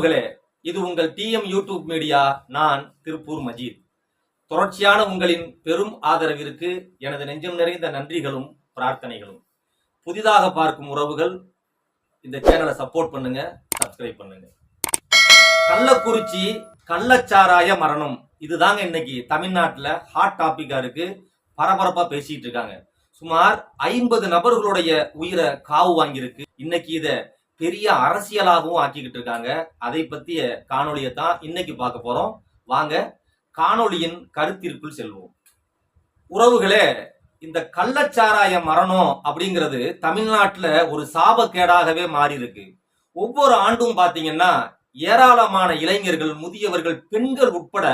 உறவுகளே இது உங்கள் டிஎம் யூடியூப் மீடியா நான் திருப்பூர் மஜீத். தொடர்ச்சியான உங்களின் பெரும் ஆதரவிற்கு எனது நெஞ்சம் நிறைந்த நன்றிகளும் பிரார்த்தனைகளும். புதிதாக பார்க்கும் உறவுகள் இந்த சேனலை சப்போர்ட் பண்ணுங்க சப்ஸ்கிரைப் பண்ணுங்க. கள்ளக்குறிச்சி கள்ளச்சாராய மரணம். இதுதாங்க இன்னைக்கு தமிழ்நாட்டுல ஹாட் டாபிக்கா இருக்கு. பரபரப்பா பேசிட்டு இருக்காங்க. சுமார் ஐம்பது நபர்களுடைய உயிரை காவு வாங்கியிருக்கு. இன்னைக்கு இத பெரிய அரசியலாகவும் ஆக்கிக்கிட்டு இருக்காங்க. அதை பத்திய காணொலியை தான் இன்னைக்கு பார்க்க போறோம். வாங்க காணொலியின் கருத்திற்குள் செல்வோம். உறவுகளே இந்த கள்ளச்சாராய மரணம் அப்படிங்கிறது தமிழ்நாட்டில் ஒரு சாபக்கேடாகவே மாறி இருக்கு ஒவ்வொரு ஆண்டும் பார்த்தீங்கன்னா ஏராளமான இளைஞர்கள் முதியவர்கள் பெண்கள் உட்பட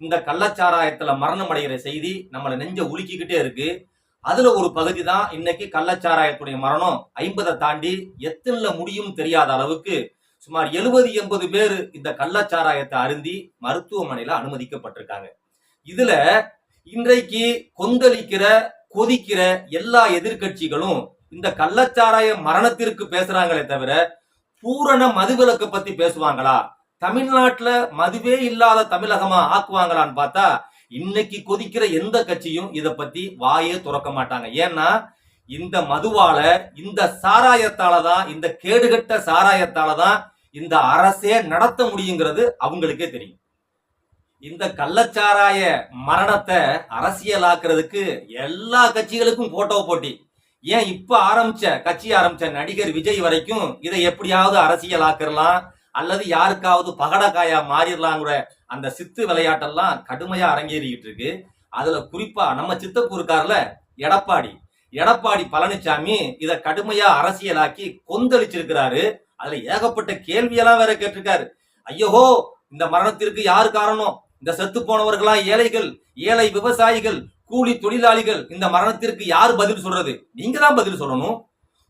இந்த கள்ளச்சாராயத்துல மரணம் அடைகிற செய்தி நம்மளை நெஞ்ச உலுக்கிக்கிட்டே இருக்கு. அதுல ஒரு பகுதி தான் இன்னைக்கு கள்ளச்சாராயத்துடைய மரணம். ஐம்பதை தாண்டி எத்தனை முடியும் தெரியாத அளவுக்கு சுமார் எழுபது எண்பது பேர் இந்த கள்ளச்சாராயத்தை அருந்தி மருத்துவமனையில அனுமதிக்கப்பட்டிருக்காங்க. இதுல இன்றைக்கு கொந்தளிக்கிற கொதிக்கிற எல்லா எதிர்க்கட்சிகளும் இந்த கள்ளச்சாராய மரணத்திற்கு பேசுறாங்களே தவிர பூரண மதுவிலக்கு பத்தி பேசுவாங்களா? தமிழ்நாட்டுல மதுவே இல்லாத தமிழகமா ஆக்குவாங்களான்னு பார்த்தா இன்னைக்கு கொதிக்கிற எந்த கட்சியும் இதை பத்தி வாயே துறக்க மாட்டாங்க. ஏன்னா இந்த மதுவால இந்த சாராயத்தால தான் இந்த கேடுகட்ட சாராயத்தால தான் இந்த அரசே நடத்த முடியுங்கிறது அவங்களுக்கே தெரியும். இந்த கள்ளச்சாராய மரணத்தை அரசியலாக்குறதுக்கு எல்லா கட்சிகளுக்கும் போட்டோ போட்டி. ஏன் இப்ப ஆரம்பிச்ச கட்சி ஆரம்பிச்ச நடிகர் விஜய் வரைக்கும் இதை எப்படியாவது அரசியலாக்கிறலாம் அல்லது யாருக்காவது பகடக்காயா மாறிடலாங்கிற அந்த சித்து விளையாட்டெல்லாம் கடுமையா அரங்கேறிக்கிட்டு இருக்கு அதுல குறிப்பா நம்ம சித்தப்பூருக்காரில் எடப்பாடி. எடப்பாடி பழனிசாமி இதை கடுமையா அரசியலாக்கி கொந்தளிச்சிருக்கிறாரு. அதுல ஏகப்பட்ட கேள்வியெல்லாம் வேற கேட்டிருக்காரு. ஐயோ இந்த மரணத்திற்கு யாரு காரணம்? இந்த செத்து போனவர்களா ஏழைகள் ஏழை விவசாயிகள் கூலி தொழிலாளிகள் இந்த மரணத்திற்கு யார் பதில் சொல்றது? நீங்க தான் பதில் சொல்லணும்.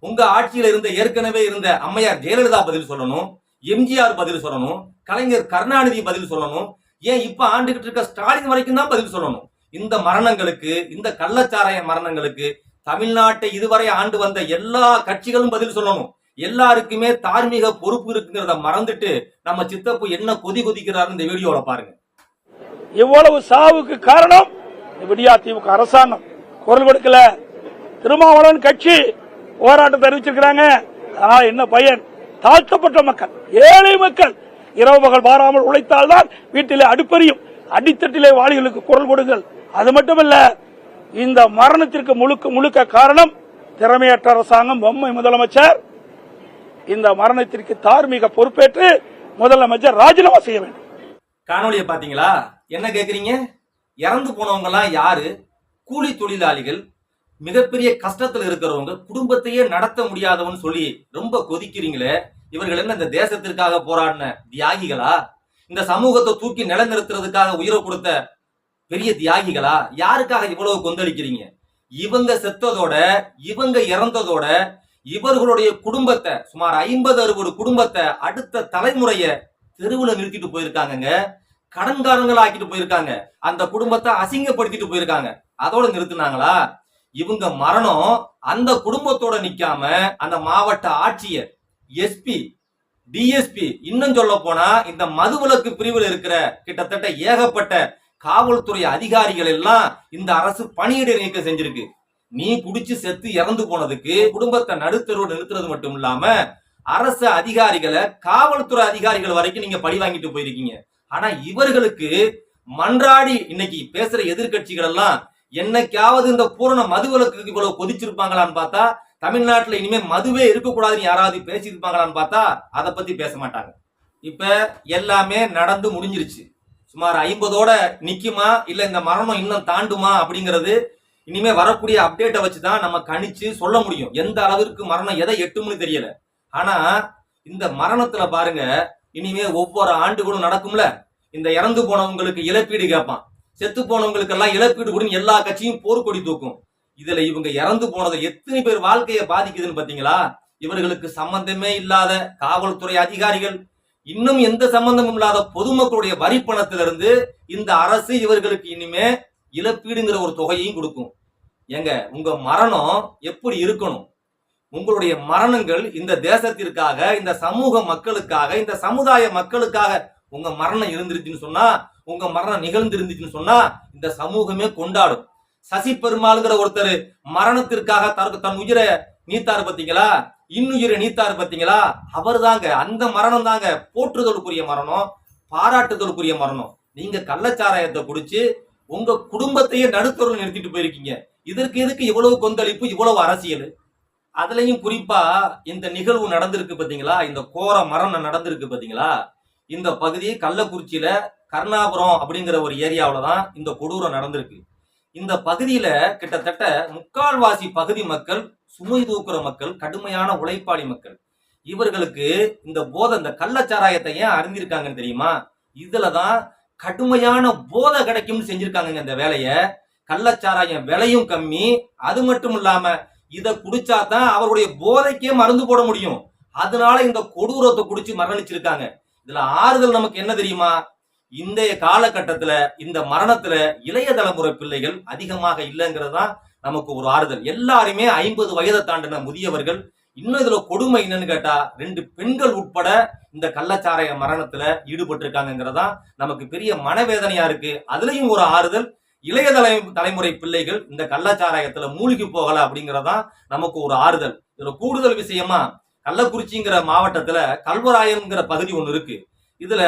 உங்க ஆட்சியில இருந்த ஏற்கனவே இருந்த அம்மையார் ஜெயலலிதா பதில் சொல்லணும். எம்ஜிஆர் பதில் சொல்லணும் கலைஞர் கருணாநிதி பதில் சொல்லணும் ஏன் இப்ப ஆண்டுகிட்டு இருக்க ஸ்டாலின் வரைக்கும் தான் பதில் சொல்லணும்? இந்த மரணங்களுக்கு இந்த கள்ளச்சாராய மரணங்களுக்கு தமிழ்நாட்டை இதுவரை ஆண்டு வந்த எல்லா கட்சிகளும் பதில் சொல்லணும். எல்லாருக்குமே தார்மீக பொறுப்பு இருக்குங்கிறத மறந்துட்டு நம்ம சித்தப்பு என்ன கொதி கொதிக்கிறாரு இந்த வீடியோல பாருங்க. இவ்வளவு சாவுக்கு காரணம் விடியா திமுக அரசாங்கம். குரல் கொடுக்கல. திருமாவளவன் கட்சி போராட்டம் தெரிவிச்சிருக்கிறாங்க. அதனால என்ன பயன்? தாழ்த்தப்பட்ட மக்கள் ஏழை மக்கள் இரவு பகல் பாராமல் உழைத்தால்தான் வீட்டிலே அடுப்பறியும். அடித்தட்டிலே வாளிகளுக்கு குரல் கொடுங்கள். அது மட்டுமல்ல இந்த மரணத்திற்கு முழுக்க முழுக்க காரணம் திறமையற்ற அரசாங்கம் பொம்மை முதலமைச்சர். இந்த மரணத்திற்கு தார்மீக பொறுப்பேற்று முதலமைச்சர் ராஜினாமா செய்ய வேண்டும். காணொளியை பாத்தீங்களா என்ன கேக்குறீங்க? இறந்து போனவங்க எல்லாம் யாரு? கூலி தொழிலாளிகள் மிகப்பெரிய கஷ்டத்துல இருக்கிறவங்க குடும்பத்தையே நடத்த முடியாதவன்னு சொல்லி ரொம்ப கொதிக்கிறீங்களே இவர்கள் என்ன இந்த தேசத்திற்காக போராடின தியாகிகளா? இந்த சமூகத்தை தூக்கி நிலைநிறுத்துறதுக்காக உயிரை கொடுத்த பெரிய தியாகிகளா? யாருக்காக இவ்வளவு கொந்தளிக்கிறீங்க? இவங்க செத்ததோட இவங்க இறந்ததோட இவர்களுடைய குடும்பத்தை சுமார் ஐம்பது அறுபது குடும்பத்தை அடுத்த தலைமுறைய தெருவுல நிறுத்திட்டு போயிருக்காங்கங்க. கடன்காரங்களா ஆக்கிட்டு போயிருக்காங்க. அந்த குடும்பத்தை அசிங்கப்படுத்திட்டு போயிருக்காங்க. அதோட நிறுத்தினாங்களா? இவங்க மரணம் அந்த குடும்பத்தோட நிக்காம அந்த மாவட்ட ஆட்சியர் எஸ்பி டிஎஸ்பி இன்னும் சொல்ல போனா இந்த மதுவிலக்கு பிரிவில் இருக்கிற கிட்டத்தட்ட ஏகப்பட்ட காவல்துறை அதிகாரிகள் எல்லாம் இந்த அரசு பணியிட நீக்கம் செஞ்சிருக்கு. நீ குடிச்சு செத்து இறந்து போனதுக்கு குடும்பத்தை நடுத்தருவோடு நிறுத்துறது மட்டும் இல்லாம அரசு அதிகாரிகளை காவல்துறை அதிகாரிகள் வரைக்கும் நீங்க பழி வாங்கிட்டு போயிருக்கீங்க. ஆனா இவர்களுக்கு மன்றாடி இன்னைக்கு பேசுற எதிர்கட்சிகள் எல்லாம் என்னைக்காவது இந்த பூரண மதுவிலக்கு இவ்வளவு கொதிச்சிருப்பாங்களான்னு பார்த்தா தமிழ்நாட்டில் இனிமே மதுவே இருக்கக்கூடாதுன்னு யாராவது பேசியிருப்பாங்களான்னு பார்த்தா அதை பத்தி பேச மாட்டாங்க. இப்ப எல்லாமே நடந்து முடிஞ்சிருச்சு. சுமார் ஐம்பதோட நிக்குமா இல்ல இந்த மரணம் இன்னும் தாண்டுமா அப்படிங்கிறது இனிமே வரக்கூடிய அப்டேட்டை வச்சு தான் நம்ம கணிச்சு சொல்ல முடியும். எந்த அளவிற்கு மரணம் எதை எட்டும்னு தெரியல. ஆனா இந்த மரணத்துல பாருங்க இனிமே ஒவ்வொரு ஆண்டுகளும் நடக்கும்ல. இந்த இறந்து போனவங்களுக்கு இழப்பீடு கேட்பான். செத்து போனவங்களுக்கு எல்லாம் இழப்பீடு கொடுன்னு எல்லா கட்சியும் போர்க்கொடி தூக்கும். இதுல இவங்க இறந்து போனதை எத்தனை பேர் வாழ்க்கையை பாதிக்குதுன்னு பாத்தீங்களா இவர்களுக்கு சம்பந்தமே இல்லாத காவல்துறை அதிகாரிகள் இன்னும் எந்த சம்பந்தமும் இல்லாத பொதுமக்களுடைய வரி பணத்திலிருந்து இந்த அரசு இவர்களுக்கு இனிமே இழப்பீடுங்கிற ஒரு தொகையையும் கொடுக்கும். ஏங்க உங்க மரணம் எப்படி இருக்கணும்? உங்களுடைய மரணங்கள் இந்த தேசத்திற்காக இந்த சமூக மக்களுக்காக இந்த சமுதாய மக்களுக்காக உங்க மரணம் இருந்துருச்சுன்னு சொன்னா உங்க மரணம் நிகழ்ந்திருந்துச்சுன்னு சொன்னா இந்த சமூகமே கொண்டாடும். சசி பெருமாளுங்கிற ஒருத்தர் மரணத்திற்காக தனக்கு தன் உயிரை நீத்தாரு பார்த்தீங்களா இன்னுயிரை நீத்தாரு பார்த்தீங்களா அவர் தாங்க அந்த மரணம் தாங்க போற்றுதலுக்குரிய மரணம் பாராட்டுதலுக்குரிய மரணம். நீங்க கள்ளச்சாராயத்தை குடிச்சு உங்க குடும்பத்தையே நடுத்தருள் நிறுத்திட்டு போயிருக்கீங்க. இதற்கு எதுக்கு இவ்வளவு கொந்தளிப்பு இவ்வளவு அரசியல்? அதுலயும் குறிப்பா இந்த நிகழ்வு நடந்திருக்கு பாத்தீங்களா? இந்த கோர மரணம் நடந்திருக்கு பாத்தீங்களா? இந்த பகுதி கள்ளக்குறிச்சியில கருணாபுரம் அப்படிங்கிற ஒரு ஏரியாவில தான் இந்த கொடூரம் நடந்திருக்கு. இந்த பகுதியில கிட்டத்தட்ட முக்கால்வாசி பகுதி மக்கள் சுமை தூக்குற மக்கள் கடுமையான உழைப்பாளி மக்கள். இவர்களுக்கு இந்த போதை இந்த கள்ளச்சாராயத்தை ஏன் அறிந்திருக்காங்கன்னு தெரியுமா? இதுலதான் கடுமையான போதை கிடைக்கும்னு செஞ்சிருக்காங்க இந்த வேலைய. கள்ளச்சாராயம் விலையும் கம்மி. அது மட்டும் இல்லாம குடிச்சா குடிச்சாதான் அவருடைய போதைக்கே மருந்து போட முடியும். அதனால இந்த கொடூரத்தை குடிச்சு மரணிச்சிருக்காங்க. இதுல ஆறுதல் நமக்கு என்ன தெரியுமா? இன்றைய காலகட்டத்துல இந்த மரணத்துல இளைய தலைமுறை பிள்ளைகள் அதிகமாக இல்லைங்கிறது தான் நமக்கு ஒரு ஆறுதல். எல்லாருமே ஐம்பது வயதை தாண்டின முதியவர்கள் இன்னும் இதுல கொடுமை என்னன்னு கேட்டா ரெண்டு பெண்கள் உட்பட இந்த கள்ளச்சாராய மரணத்துல ஈடுபட்டிருக்காங்கிறதா நமக்கு பெரிய மனவேதனையா இருக்கு. அதுலயும் ஒரு ஆறுதல் இளைய தலை தலைமுறை பிள்ளைகள் இந்த கள்ளச்சாராயத்துல மூழ்கி போகல அப்படிங்கறதா நமக்கு ஒரு ஆறுதல். இதுல கூடுதல் விஷயமா கள்ளக்குறிச்சிங்கிற மாவட்டத்துல கல்வராயம்ங்கிற பகுதி ஒன்று இருக்கு. இதுல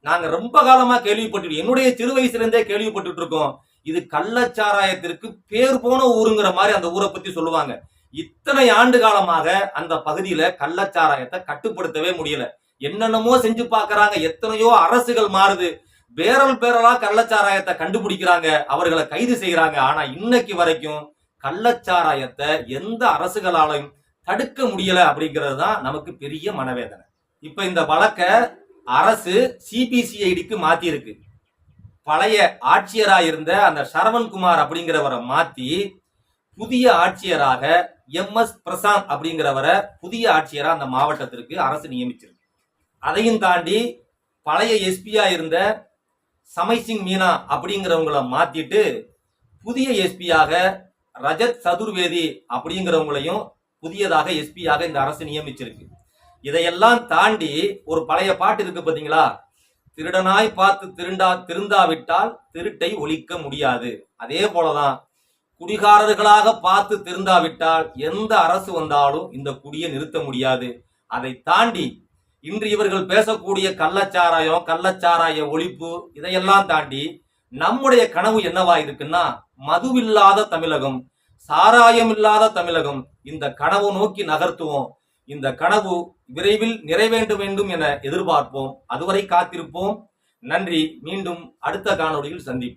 நாங்க ரொம்ப காலமா கேள்விப்பட்டு என்னுடைய சிறு வயசுலேருந்தே கேள்விப்பட்டு கேள்விப்பட்டுட்டு இருக்கோம். இது கள்ளச்சாராயத்திற்கு பேர் போன ஊருங்கிற மாதிரி அந்த ஊரை பத்தி சொல்லுவாங்க. இத்தனை ஆண்டு காலமாக அந்த பகுதியில கள்ளச்சாராயத்தை கட்டுப்படுத்தவே முடியல. என்னென்னமோ செஞ்சு பார்க்குறாங்க. எத்தனையோ அரசுகள் மாறுது. பேரல் பேரலா கள்ளச்சாராயத்தை கண்டுபிடிக்கிறாங்க. அவர்களை கைது செய்யறாங்க. ஆனா இன்னைக்கு வரைக்கும் கள்ளச்சாராயத்தை எந்த அரசுகளாலையும் தடுக்க முடியலை அப்படிங்கிறது தான் நமக்கு பெரிய மனவேதனை. இப்போ இந்த வழக்கை அரசு சிபிசிஐடிக்கு மாற்றியிருக்கு பழைய ஆட்சியராக இருந்த அந்த சரவண்குமார் அப்படிங்கிறவரை மாற்றி புதிய ஆட்சியராக எம் எஸ் பிரசாந்த் அப்படிங்கிறவரை புதிய ஆட்சியராக அந்த மாவட்டத்திற்கு அரசு நியமிச்சிருக்கு. அதையும் தாண்டி பழைய எஸ்பியா இருந்த சமைசிங் மீனா அப்படிங்கிறவங்கள மாத்திட்டு புதிய எஸ்பியாக ரஜத் சதுர்வேதி அப்படிங்கிறவங்களையும் புதியதாக எஸ்பியாக இந்த அரசு நியமிச்சிருக்கு. இதையெல்லாம் தாண்டி ஒரு பழைய பாட்டு இருக்கு பார்த்தீங்களா திருடனாய் பார்த்து திருண்டா திருந்தாவிட்டால் திருட்டை ஒழிக்க முடியாது. அதே போலதான் குடிகாரர்களாக பார்த்து திருந்தாவிட்டால் எந்த அரசு வந்தாலும் இந்த குடியை நிறுத்த முடியாது. அதை தாண்டி இன்று இவர்கள் பேசக்கூடிய கள்ளச்சாராயம் கள்ளச்சாராய ஒழிப்பு இதையெல்லாம் தாண்டி நம்முடைய கனவு என்னவா இருக்குன்னா மதுவில்லாத தமிழகம் சாராயம் இல்லாத தமிழகம். இந்த கனவு நோக்கி நகர்த்துவோம். இந்த கனவு விரைவில் நிறைவேண்ட வேண்டும் என எதிர்பார்ப்போம். அதுவரை காத்திருப்போம். நன்றி. மீண்டும் அடுத்த காணொளியில் சந்திப்போம்.